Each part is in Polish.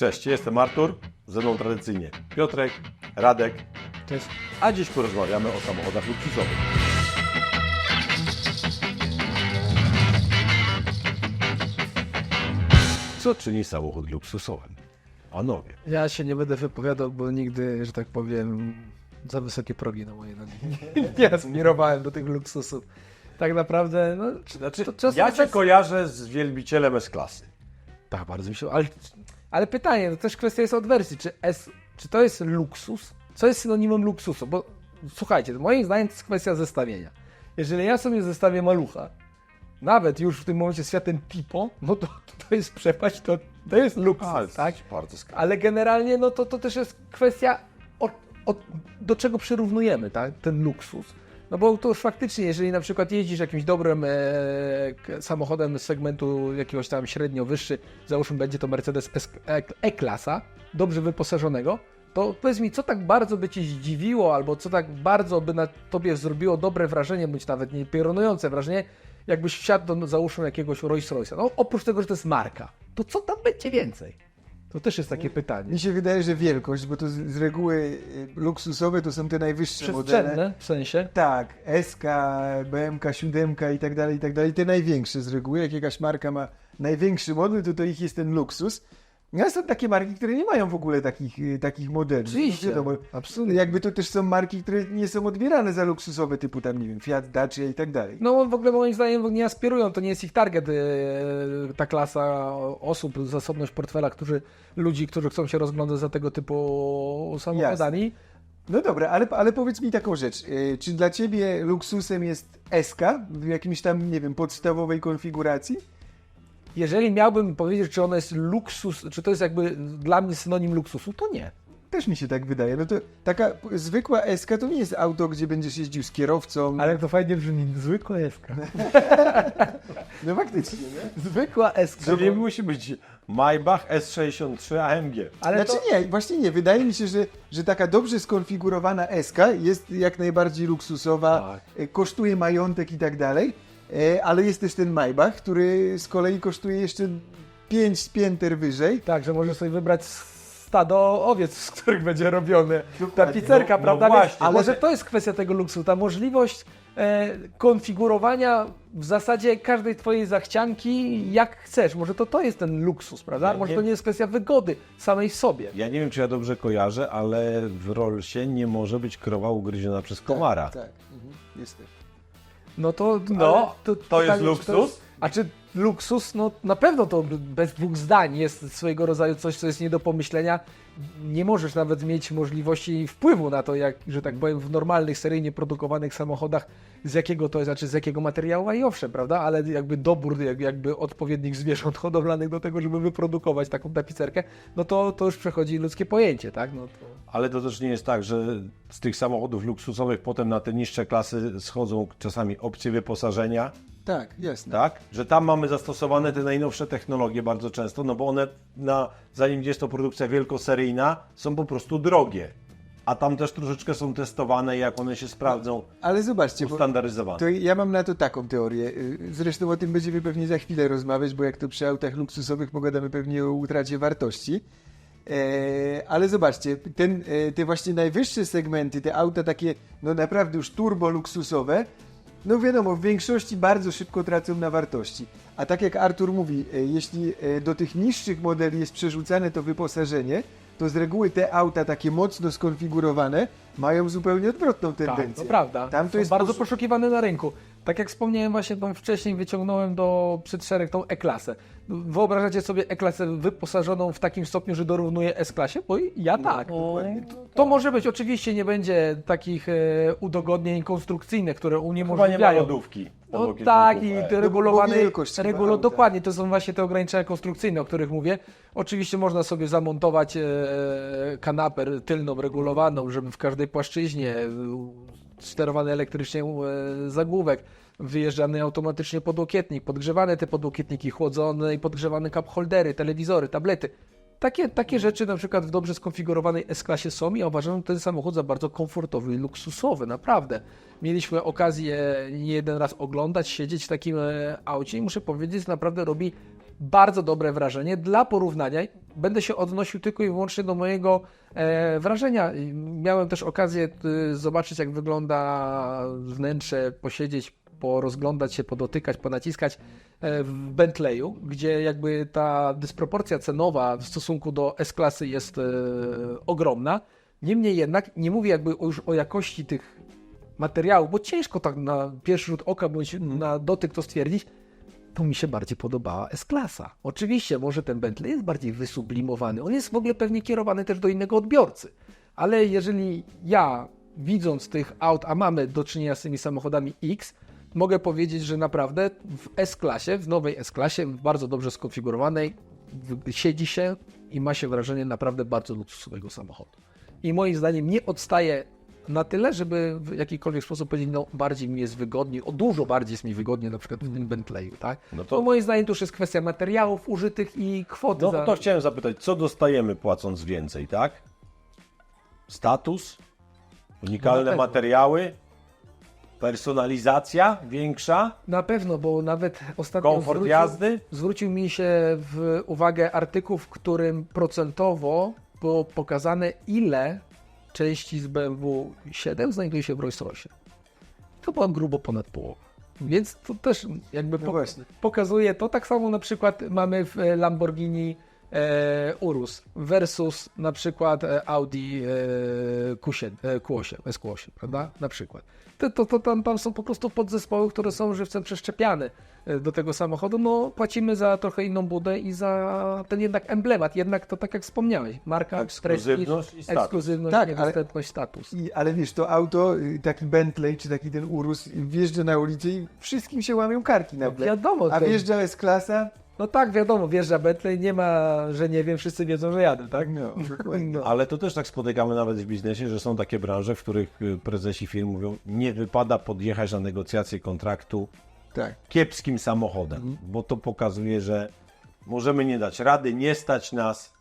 Cześć, jestem Artur, ze mną tradycyjnie Piotrek, Radek, Cześć. a dziś porozmawiamy o samochodach luksusowych. Co czyni samochód luksusowym? Panowie, Ja się nie będę wypowiadał, bo nigdy, że tak powiem, za wysokie progi na mojej nogi. nie aspirowałem do tych luksusów. Tak naprawdę, no, znaczy, to czasem ja Cię czas- kojarzę z wielbicielem S-klasy. Tak, bardzo mi się. Ale, ale pytanie, to też kwestia jest od wersji. Czy, S, czy to jest luksus? Co jest synonimem luksusu? Bo słuchajcie, moim zdaniem to jest kwestia zestawienia. Jeżeli ja sobie zestawię malucha, nawet już w tym momencie z Fiatem Tipo, no to to jest przepaść, to, to jest luksus, tak? Bardzo. Ale generalnie no to, to też jest kwestia, o, o, do czego przyrównujemy tak? ten luksus. No bo to faktycznie, jeżeli na przykład jeździsz jakimś dobrym e, samochodem z segmentu jakiegoś tam średnio wyższy, załóżmy będzie to Mercedes E- E-klasa, dobrze wyposażonego, to powiedz mi, co tak bardzo by Cię zdziwiło, albo co tak bardzo by na Tobie zrobiło dobre wrażenie, bądź nawet nie wrażenie, jakbyś wsiadł do, załóżmy, jakiegoś Rolls Royce'a. No oprócz tego, że to jest marka, to co tam będzie więcej? To też jest takie pytanie. Mi się wydaje, że wielkość, bo to z, z reguły y, luksusowe to są te najwyższe modele. W sensie. Tak, SK, BMK 7 i tak dalej, i tak dalej. Te największe z reguły. Jak jakaś marka ma największy model, to to ich jest ten luksus. Ale są takie marki, które nie mają w ogóle takich, y, takich modeli. Oczywiście, No, wiadomo, absolutnie. Jakby to też są marki, które nie są odbierane za luksusowe, typu tam, nie wiem, Fiat, Dacia i tak dalej. No w ogóle moim zdaniem nie aspirują, to nie jest ich target, e, ta klasa osób, zasobność portfela, którzy, ludzi, którzy chcą się rozglądać za tego typu samochodami. No dobra, ale, ale powiedz mi taką rzecz. y, Czy dla ciebie luksusem jest SK w jakimś tam, nie wiem, podstawowej konfiguracji? Jeżeli miałbym powiedzieć, czy ono jest luksus, czy to jest jakby dla mnie synonim luksusu, to nie. Też mi się tak wydaje. No to taka zwykła SK to nie jest auto, gdzie będziesz jeździł z kierowcą. Ale to fajnie brzmi, zwykła SK. No faktycznie, nie? Zwykła SK. Czyli musi być Maybach S63 AMG. Ale znaczy to, nie, właśnie nie. Wydaje mi się, że, że taka dobrze skonfigurowana SK jest jak najbardziej luksusowa, Tak. e, kosztuje majątek i tak dalej, ale jest też ten Maybach, który z kolei kosztuje jeszcze 5 pięter wyżej. tak, że możesz sobie wybrać stado owiec, z których będzie robiony ta Dokładnie. pizzerka, No- no prawda? właśnie, Ale może to jest kwestia tego luksu, ta możliwość e, konfigurowania w zasadzie każdej twojej zachcianki jak chcesz. Może to to jest ten luksus, prawda? Ja może nie- to nie jest kwestia wygody samej w sobie. Ja nie wiem, czy ja dobrze kojarzę, ale w Rollsie nie może być krowa ugryziona przez komara. Tak, tak. Mhm. Jest tak. No to, No, ale to jest pytanie, czy luksus? To jest, a czy luksus? No na pewno to bez dwóch zdań jest swojego rodzaju coś, co jest nie do pomyślenia. Nie możesz nawet mieć możliwości wpływu na to, jak, że tak powiem, w normalnych, seryjnie produkowanych samochodach, z jakiego to jest, znaczy z jakiego materiału, a i owszem, prawda, ale jakby dobór jak, jakby odpowiednich zwierząt hodowlanych do tego, żeby wyprodukować taką tapicerkę, no to, to już przechodzi ludzkie pojęcie, tak? No to... Ale to też nie jest tak, że z tych samochodów luksusowych potem na te niższe klasy schodzą czasami opcje wyposażenia, Tak, jasne. tak? Że tam mamy zastosowane te najnowsze technologie bardzo często, no bo one, na, zanim jest to produkcja wielkoseryjna, są po prostu drogie. A tam też troszeczkę są testowane, jak one się sprawdzą, Ale zobaczcie, bo ustandaryzowane. To ja mam na to taką teorię. Y, Zresztą o tym będziemy pewnie za chwilę rozmawiać, bo jak to przy autach luksusowych pogadamy pewnie o utracie wartości. E, ale zobaczcie, ten, e, te właśnie najwyższe segmenty, te auta takie no naprawdę już turbo luksusowe, no wiadomo, w większości bardzo szybko tracą na wartości. A tak jak Artur mówi, e, jeśli e, do tych niższych modeli jest przerzucane to wyposażenie, to z reguły te auta takie mocno skonfigurowane mają zupełnie odwrotną tendencję. Tak, to prawda. Tam to Są jest bardzo posz- poszukiwane na rynku. Tak jak wspomniałem właśnie tam wcześniej, wyciągnąłem do przed szereg tą E-klasę. Wyobrażacie sobie E-klasę wyposażoną w takim stopniu, że dorównuje S-klasie? Bo ja tak. dokładnie. to może być. Oczywiście nie będzie takich e, udogodnień konstrukcyjnych, które Chyba nie ma uniemożliwiają. lodówki. No tak, i E. te bo regulowane, wielkość chyba regulo, auta. dokładnie, to są właśnie te ograniczenia konstrukcyjne, o których mówię. Oczywiście można sobie zamontować e, kanapę tylną, regulowaną, żeby w każdej płaszczyźnie, e, sterowany elektrycznie e, zagłówek, wyjeżdżany automatycznie podłokietnik, podgrzewane te podłokietniki, chłodzone i podgrzewane cup holdery, telewizory, tablety. Takie, takie rzeczy na przykład w dobrze skonfigurowanej S-klasie są i ja uważam ten samochód za bardzo komfortowy i luksusowy, naprawdę. Mieliśmy okazję nie jeden raz oglądać, siedzieć w takim e, aucie i muszę powiedzieć, naprawdę robi bardzo dobre wrażenie. Dla porównania będę się odnosił tylko i wyłącznie do mojego e, wrażenia. Miałem też okazję y, zobaczyć, jak wygląda wnętrze, posiedzieć, porozglądać się, podotykać, ponaciskać e, w Bentleyu, gdzie jakby ta dysproporcja cenowa w stosunku do S-klasy jest e, ogromna. Niemniej jednak nie mówię jakby już o jakości tych materiałów, bo ciężko tak na pierwszy rzut oka bądź na dotyk to stwierdzić, to mi się bardziej podobała S-klasa. Oczywiście, może ten Bentley jest bardziej wysublimowany. On jest w ogóle pewnie kierowany też do innego odbiorcy. Ale jeżeli ja, widząc tych aut, a mamy do czynienia z tymi samochodami X, mogę powiedzieć, że naprawdę w S-klasie, w nowej S-klasie, bardzo dobrze skonfigurowanej, siedzi się i ma się wrażenie naprawdę bardzo luksusowego samochodu. I moim zdaniem nie odstaje na tyle, żeby w jakikolwiek sposób powiedzieć, no bardziej mi jest wygodniej, o dużo bardziej jest mi wygodnie na przykład w tym Bentleyu, tak? No to- to moim zdaniem to już jest kwestia materiałów użytych i kwoty No za... to chciałem zapytać, co dostajemy płacąc więcej, tak? Status, unikalne No materiały, personalizacja większa, Na pewno, bo nawet ostatnio komfort zwrócił, jazdy. zwrócił mi się w uwagę artykuł, w którym procentowo było pokazane, ile części z BMW 7 znajduje się w Rolls Royce. To była grubo ponad połowa. Więc to też jakby No po, właśnie. pokazuje to. Tak samo na przykład mamy w Lamborghini e, Urus versus na przykład e, Audi e, Q7, e, Q8, SQ8, prawda? Na przykład. To, to, to tam, tam są po prostu podzespoły, które są żywcem przeszczepiane do tego samochodu. No płacimy za trochę inną budę i za ten jednak emblemat. Jednak to tak jak wspomniałeś, marka, Ekskluzywność prestiż, i status. ekskluzywność, Tak, ale- niedostępność, status. I, ale wiesz, to auto, y, taki Bentley czy taki ten Urus wjeżdża na ulicę i wszystkim się łamią karki nagle. Wiadomo, A wjeżdża S-klasa? no tak, wiadomo, wjeżdża Bentley, nie ma, że nie wiem, wszyscy wiedzą, że jadę, tak? No, no. Ale to też tak spotykamy nawet w biznesie, że są takie branże, w których y, prezesi firm mówią, nie wypada podjechać na negocjację kontraktu tak. kiepskim samochodem, bo to pokazuje, że możemy nie dać rady, nie stać nas,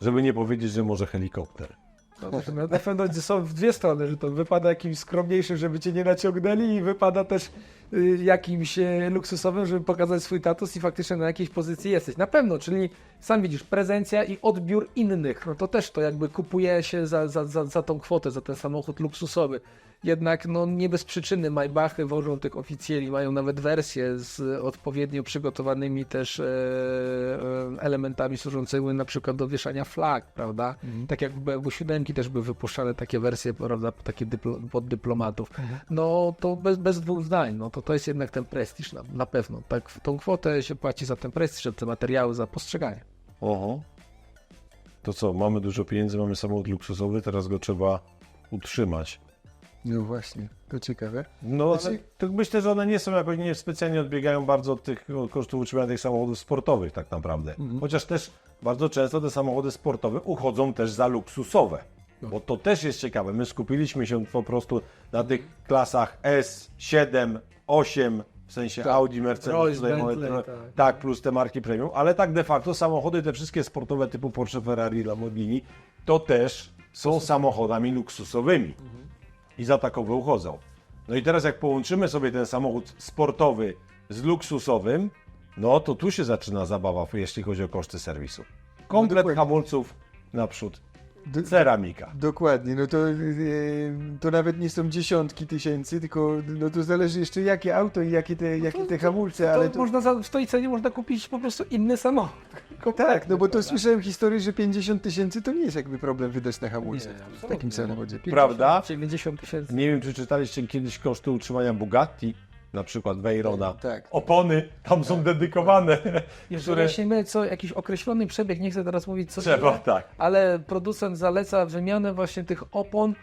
żeby nie powiedzieć, że może helikopter. No, na pewno są w dwie strony, że to wypada jakimś skromniejszym, żeby cię nie naciągnęli i wypada też y, jakimś y, luksusowym, żeby pokazać swój status i faktycznie na jakiejś pozycji jesteś. Na pewno, czyli sam widzisz, prezencja i odbiór innych, no to też to jakby kupuje się za, za, za, za tą kwotę, za ten samochód luksusowy. Jednak no, nie bez przyczyny Maybachy wożą tych oficjeli, mają nawet wersje z odpowiednio przygotowanymi też e, e, elementami służącymi na przykład do wieszania flag, prawda? Tak jak w BMW 7 też były wypuszczane takie wersje, prawda, takie dyplo, pod dyplomatów. No to bez, bez dwóch zdań, no to to jest jednak ten prestiż na, na pewno. Tak, tą kwotę się płaci za ten prestiż, za te materiały, za postrzeganie. Oho. To co, mamy dużo pieniędzy, mamy samochód luksusowy, teraz go trzeba utrzymać. No właśnie, to ciekawe. No, ale Znaczy- to myślę, że one nie są jakoś, nie specjalnie odbiegają bardzo od tych od kosztów utrzymania tych samochodów sportowych tak naprawdę. Chociaż też bardzo często te samochody sportowe uchodzą też za luksusowe. Bo to też jest ciekawe. My skupiliśmy się po prostu na tych klasach S, 7, 8, w sensie Tak. Audi, Mercedes, Rolls, tutaj mamy Bentley, tak. tak, plus te marki premium, ale tak de facto samochody te wszystkie sportowe typu Porsche, Ferrari, Lamborghini, to też są samochodami luksusowymi i za takowe uchodzą. No i teraz jak połączymy sobie ten samochód sportowy z luksusowym, no to tu się zaczyna zabawa, jeśli chodzi o koszty serwisu. Komplet dokładnie. hamulców naprzód, Do, ceramika. dokładnie, no to, y, to nawet nie są dziesiątki tysięcy, tylko no to zależy jeszcze jakie auto i jakie te, jakie te hamulce, ale to to, można za, w tej cenie można kupić po prostu inny samochód. tak, no bo to słyszałem historię, że 50 tysięcy to nie jest jakby problem wydać na hamulce Nie, w takim samochodzie. Prawda? 90 tysięcy. Nie wiem, czy czytaliście kiedyś koszty utrzymania Bugatti, na przykład Veyrona. Tak. Opony tam są dedykowane, Jeżeli które się my co jakiś określony przebieg, nie chcę teraz mówić co trzeba, tak. ale producent zaleca wymianę właśnie tych opon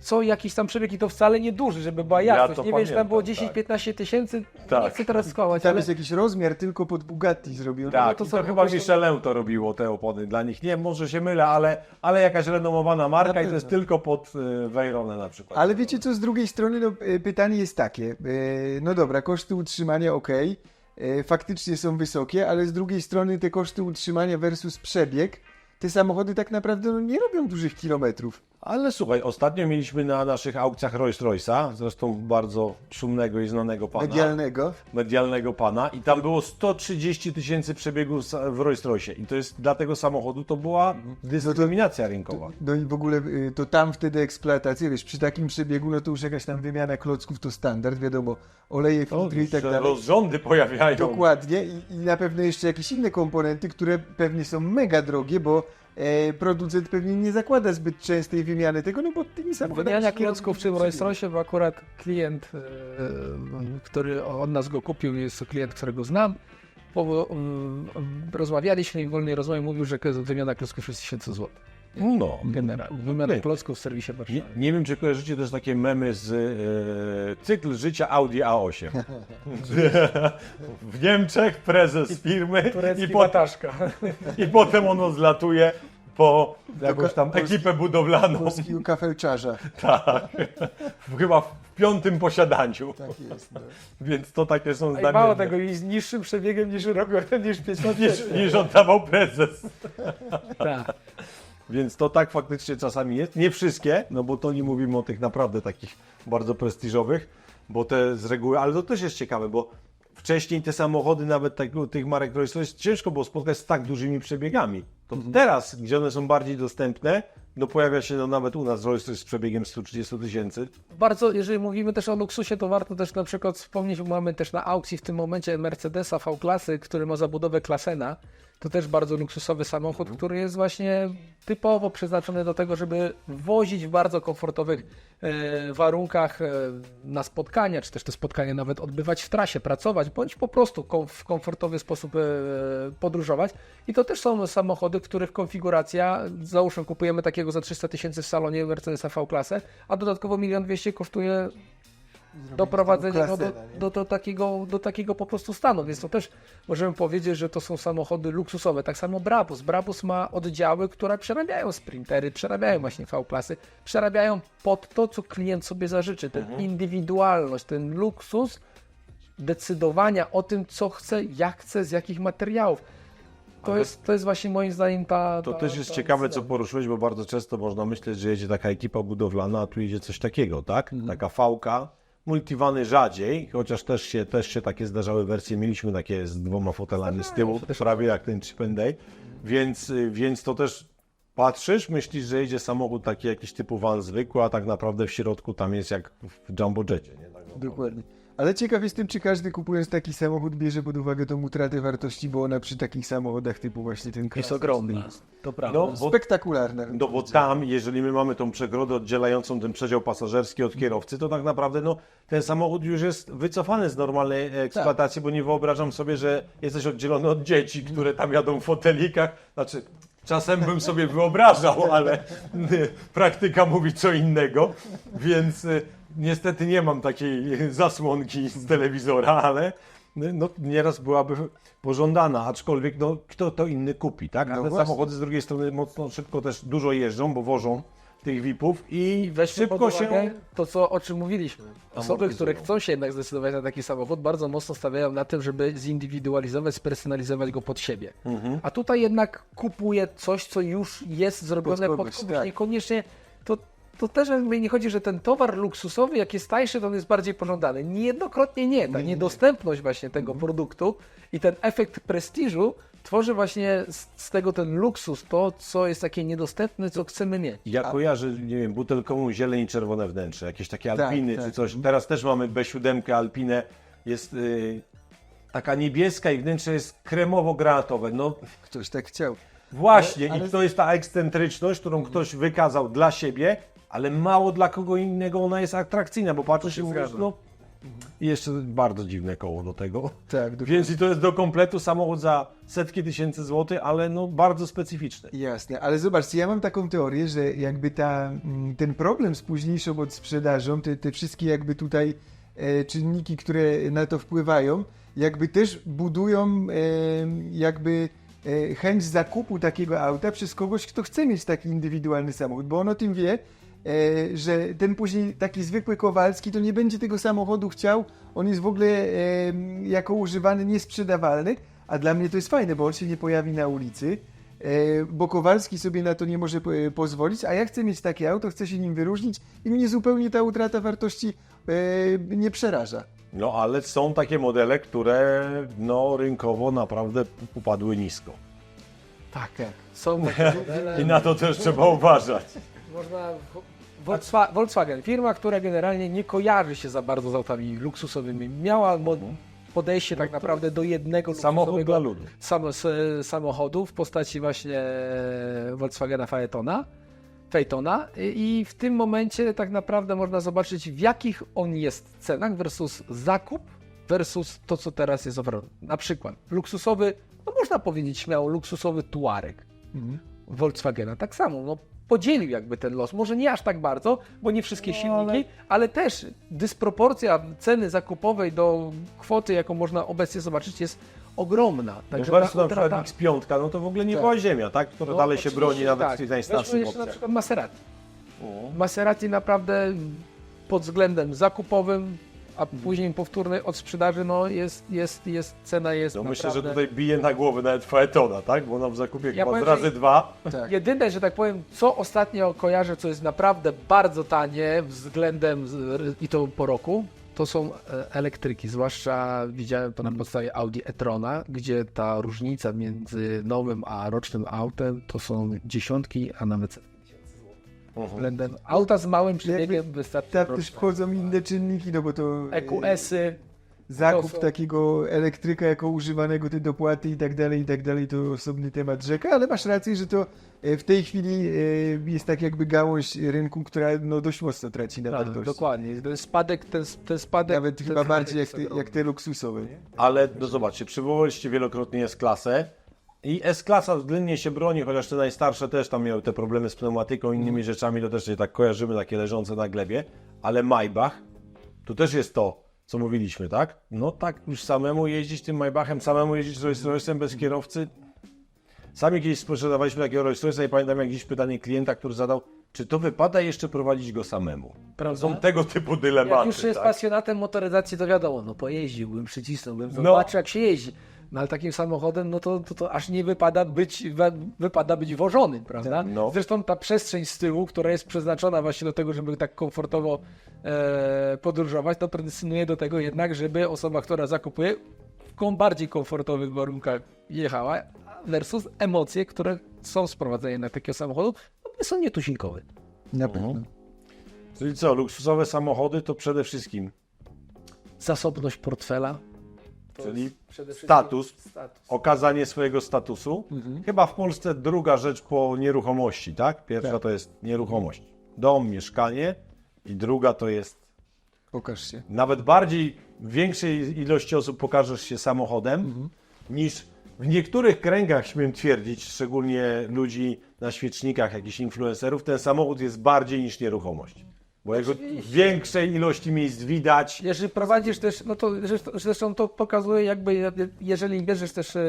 co jakiś tam przebieg i to wcale nie duży, żeby była Ja jasność. to nie wiem, czy tam było pamiętam, 10-15 tysięcy, nie Tak. chcę teraz skłamać, Tam ale jest jakiś rozmiar tylko pod Bugatti zrobiony. Tak, no to to, są to po chyba prostu- Michelin to robiło te opony dla nich. Nie, może się mylę, ale, ale jakaś renomowana marka i to jest pewno. tylko pod y, Veyronę na przykład. Ale wiecie co, z drugiej strony no, e, pytanie jest takie, e, no dobra, koszty utrzymania ok, e, faktycznie są wysokie, ale z drugiej strony te koszty utrzymania versus przebieg, te samochody tak naprawdę no, nie robią dużych kilometrów. Ale słuchaj, ostatnio mieliśmy na naszych aukcjach Rolls Royce'a, zresztą bardzo szumnego i znanego pana. Medialnego. medialnego pana i tam było 130 tysięcy przebiegów w Rolls Royce i to jest dla tego samochodu to była dyskryminacja rynkowa. No i w ogóle y, to tam wtedy eksploatacja, wiesz, przy takim przebiegu, no to już jakaś tam wymiana klocków to standard, wiadomo, oleje, filtry i tak dalej. Rozrządy pojawiają. Dokładnie I, i na pewno jeszcze jakieś inne komponenty, które pewnie są mega drogie, bo e, producent pewnie nie zakłada zbyt częstej wymiany tego, no bo tymi samochodami... Wymiana nie klocków w tym Rolls Royce, bo akurat klient, e, który od nas go kupił, jest to klient, którego znam. Um, rozmawialiśmy i w wolnej rozmowie mówił, że wymiana klocków jest 1000 zł. No. Generalnie. Wymiana Okej. klocków w serwisie Nie, Warszawy. nie wiem, czy kojarzycie też takie memy z e, cykl życia Audi A8. w Niemczech prezes firmy i, po, i potem ono zlatuje po jakąś tam Polski- ekipę budowlaną. Polskiego kafelczarza. Tak. Chyba w piątym posiadaniu. Tak jest. No. Więc to takie są I zdania. mało tego, i z niższym przebiegiem niż rok, niż 500 niż, niż oddawał prezes. Tak. Więc to tak faktycznie czasami jest. Nie wszystkie, no bo to nie mówimy o tych naprawdę takich bardzo prestiżowych, bo te z reguły, ale to też jest ciekawe, bo wcześniej te samochody, nawet tego, tych marek Rolls Royce, ciężko było spotkać z tak dużymi przebiegami. To teraz, gdzie one są bardziej dostępne, no pojawia się no nawet u nas Rolls Royce z przebiegiem 130 tysięcy. Bardzo, jeżeli mówimy też o luksusie, to warto też na przykład wspomnieć, mamy też na aukcji w tym momencie Mercedesa V-klasy, który ma zabudowę Klasena. To też bardzo luksusowy samochód, który jest właśnie typowo przeznaczony do tego, żeby wozić w bardzo komfortowych e, warunkach e, na spotkania, czy też te spotkania nawet odbywać w trasie, pracować, bądź po prostu kom, w komfortowy sposób e, podróżować. I to też są samochody, których konfiguracja, załóżmy kupujemy takiego za 300 tysięcy w salonie Mercedesa V-klasę, a dodatkowo 1 200 kosztuje doprowadzenie go do, nie? do, do, takiego, do takiego po prostu stanu, więc to też możemy powiedzieć, że to są samochody luksusowe. Tak samo Brabus. Brabus ma oddziały, które przerabiają sprintery, przerabiają właśnie V-klasy, przerabiają pod to, co klient sobie zażyczy. Ten indywidualność, ten luksus decydowania o tym, co chce, jak chce, z jakich materiałów. To, Ale- jest, to jest właśnie moim zdaniem ta. To ta, też jest ta ciekawe, co poruszyłeś, bo bardzo często można myśleć, że jedzie taka ekipa budowlana, a tu jedzie coś takiego, tak? Taka fałka. Multiwany rzadziej, chociaż też się, też się takie zdarzały wersje. Mieliśmy takie z dwoma fotelami z tyłu, prawie jak ten Chip and Dale. Więc, y, więc to też patrzysz, myślisz, że jedzie samochód taki jakiś typu van zwykły, a tak naprawdę w środku tam jest jak w Jumbo Jetie. Nie? Tak. Dokładnie. Ale ciekaw jestem, czy każdy kupując taki samochód bierze pod uwagę tą utratę wartości, bo ona przy takich samochodach typu właśnie ten Jest ogromna. To prawda. No, bo Spektakularna. No bo tam, jeżeli my mamy tą przegrodę oddzielającą ten przedział pasażerski od kierowcy, to tak naprawdę no, ten samochód już jest wycofany z normalnej eksploatacji, bo nie wyobrażam sobie, że jesteś oddzielony od dzieci, które tam jadą w fotelikach. Znaczy, czasem bym sobie wyobrażał, ale praktyka mówi co innego, więc y, niestety nie mam takiej zasłonki z telewizora, ale no, nieraz byłaby pożądana, aczkolwiek no, kto to inny kupi, tak? No te właśnie. samochody z drugiej strony mocno szybko też dużo jeżdżą, bo wożą tych VIP-ów i Weźmy szybko pod uwagę się... to, co, o czym mówiliśmy. Osoby, które chcą się jednak zdecydować na taki samochód, bardzo mocno stawiają na tym, żeby zindywidualizować, spersonalizować go pod siebie. Mhm. A tutaj jednak kupuje coś, co już jest zrobione Pod kogoś. tak. Niekoniecznie to, to też jakby nie chodzi, że ten towar luksusowy, jak jest tańszy, to on jest bardziej pożądany. Niejednokrotnie nie. Ta niedostępność właśnie tego Mhm. produktu i ten efekt prestiżu tworzy właśnie z, z tego ten luksus, to co jest takie niedostępne, co chcemy mieć. Ja kojarzę, nie wiem, butelkową zieleń i czerwone wnętrze, jakieś takie Tak, alpiny tak. czy coś. Teraz też mamy B7 alpinę, jest y, taka niebieska i wnętrze jest kremowo-granatowe. No Ktoś tak chciał. właśnie, i to jest ta ekscentryczność, którą ktoś wykazał dla siebie, ale mało dla kogo innego ona jest atrakcyjna, bo patrzysz i mówisz, zgadza. no i jeszcze bardzo dziwne koło do tego. Tak, dokładnie. Więc i to jest do kompletu samochód za setki tysięcy złotych, ale no bardzo specyficzny. Jasne, ale zobaczcie, ja mam taką teorię, że jakby ta, mm, ten problem z późniejszą odsprzedażą, te, te wszystkie jakby tutaj e, czynniki, które na to wpływają, jakby też budują e, jakby e, chęć zakupu takiego auta przez kogoś, kto chce mieć taki indywidualny samochód, bo on o tym wie, że ten później taki zwykły Kowalski to nie będzie tego samochodu chciał, on jest w ogóle e, jako używany niesprzedawalny, a dla mnie to jest fajne, bo on się nie pojawi na ulicy, e, bo Kowalski sobie na to nie może po- pozwolić, a ja chcę mieć takie auto, chcę się nim wyróżnić i mnie zupełnie ta utrata wartości e, nie przeraża. No ale są takie modele, które no rynkowo naprawdę upadły nisko. Tak, tak. Są takie modele. I na to też trzeba uważać. Można. Volkswa- Volkswagen, firma, która generalnie nie kojarzy się za bardzo z autami luksusowymi, miała mo- podejście tak naprawdę do jednego luksusowego dla ludu. samochodu w postaci właśnie Volkswagena Phaetona. Phaetona i w tym momencie tak naprawdę można zobaczyć w jakich on jest cenach versus zakup versus to co teraz jest oferowane. Na przykład luksusowy, no można powiedzieć śmiało luksusowy Tuareg Volkswagena. Tak samo, no podzielił jakby ten los. Może nie aż tak bardzo, bo nie wszystkie silniki, ale... też dysproporcja ceny zakupowej do kwoty, jaką można obecnie zobaczyć, jest ogromna. No Także ta na przykład utrata- X5, no to w ogóle nie Tak. była ziemia, tak? Która no, dalej się broni nawet tak. w tych Weźmy najstarszych jeszcze na przykład Maserati. O. Maserati naprawdę pod względem zakupowym, a później powtórnej od sprzedaży, no jest, jest, jest cena jest No myślę, że naprawdę... tutaj bije na głowę nawet Faetona, tak? Bo ona w zakupie Ja chyba powiem, razy że- dwa. Tak. Jedyne, że tak powiem, co ostatnio kojarzę, co jest naprawdę bardzo tanie względem, z- i to po roku, to są e, elektryki. Zwłaszcza widziałem to na podstawie Audi e-trona, gdzie ta różnica między nowym a rocznym autem to są dziesiątki, a nawet setki. Mhm. Względem auta z małym przebiegiem wystarczy Tam też wchodzą inne czynniki, no bo to e, EQS-y, zakup to są- takiego elektryka jako używanego, te dopłaty i tak dalej, i tak dalej, to osobny temat rzeka, ale masz rację, że to e, w tej chwili e, jest tak jakby gałąź rynku, która no dość mocno traci na Tak, wartości. dokładnie. Ten spadek, ten, ten spadek. Nawet ten chyba spadek bardziej jak te, jak te luksusowe. Ale no zobaczcie, przywołaliście wielokrotnie S-klasę i S-klasa względnie się broni, chociaż te najstarsze też tam miały te problemy z pneumatyką i innymi rzeczami, to też się tak kojarzymy, takie leżące na glebie, ale Maybach, to też jest to, co mówiliśmy, tak? No tak, już samemu jeździć tym Maybachem, samemu jeździć Rolls Royce'em bez kierowcy. Sami kiedyś sprzedawaliśmy takiego Rolls Royce'a i pamiętam jak dziś pytanie klienta, który zadał, czy to wypada jeszcze prowadzić go samemu? Prawda? Są tego typu Jak dylematy, już jest tak? pasjonatem motoryzacji, to wiadomo, no pojeździłbym, przycisnąłbym, No. zobaczył jak się jeździ. No ale takim samochodem, no to, to, to aż nie wypada być, wypada być wożonym, prawda? No. Zresztą ta przestrzeń z tyłu, która jest przeznaczona właśnie do tego, żeby tak komfortowo e, podróżować, to predestynuje do tego jednak, żeby osoba, która zakupuje w bardziej komfortowych warunkach jechała versus emocje, które są sprowadzane na takiego samochodu, no, są nietuzinkowe. Na pewno. Czyli co, luksusowe samochody to przede wszystkim Zasobność portfela. To Czyli przede wszystkim status. status. okazanie swojego statusu. Chyba w Polsce druga rzecz po nieruchomości, tak? Pierwsza Tak. to jest nieruchomość. Dom, mieszkanie i druga to jest Pokaż się. nawet bardziej w większej ilości osób pokażesz się samochodem niż w niektórych kręgach śmiem twierdzić, szczególnie ludzi na świecznikach, jakichś influencerów, ten samochód jest bardziej niż nieruchomość. Bo jego w większej ilości miejsc widać. Jeżeli prowadzisz też, no to zresztą, zresztą to pokazuje jakby, jeżeli bierzesz też e,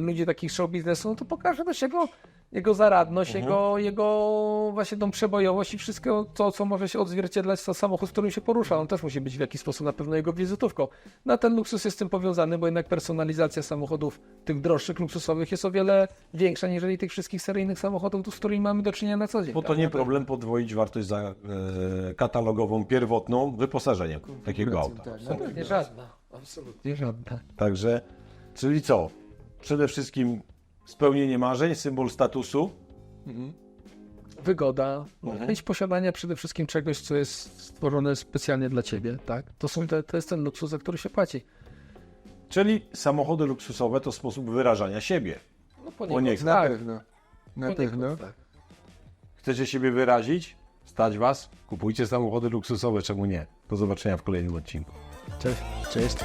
ludzi takich show biznesu, no to pokaże też jego, jego zaradność, jego, jego właśnie tą przebojowość i wszystko to, co może się odzwierciedlać to samochód, z którym się porusza. On też musi być w jakiś sposób na pewno jego wizytówką. No ten luksus jest z tym powiązany, bo jednak personalizacja samochodów tych droższych, luksusowych jest o wiele większa niż tych wszystkich seryjnych samochodów, z którymi mamy do czynienia na co dzień. Bo to nie problem podwoić wartość za e, katalogową pierwotną wyposażeniem takiego auta. Tak, na Absolutnie żadna. Absolutnie żadna. Także, czyli co? Przede wszystkim spełnienie marzeń, symbol statusu. wygoda, Mhm. chęć posiadania przede wszystkim czegoś, co jest stworzone specjalnie dla ciebie, tak? To, są te, to jest ten luksus, za który się płaci. Czyli samochody luksusowe to sposób wyrażania siebie. No Poniekąd. Na tak, pewno. Na poniekąd pewno. tak. Chcecie siebie wyrazić? Stać was? Kupujcie samochody luksusowe, czemu nie? Do zobaczenia w kolejnym odcinku. Cześć. Cześć.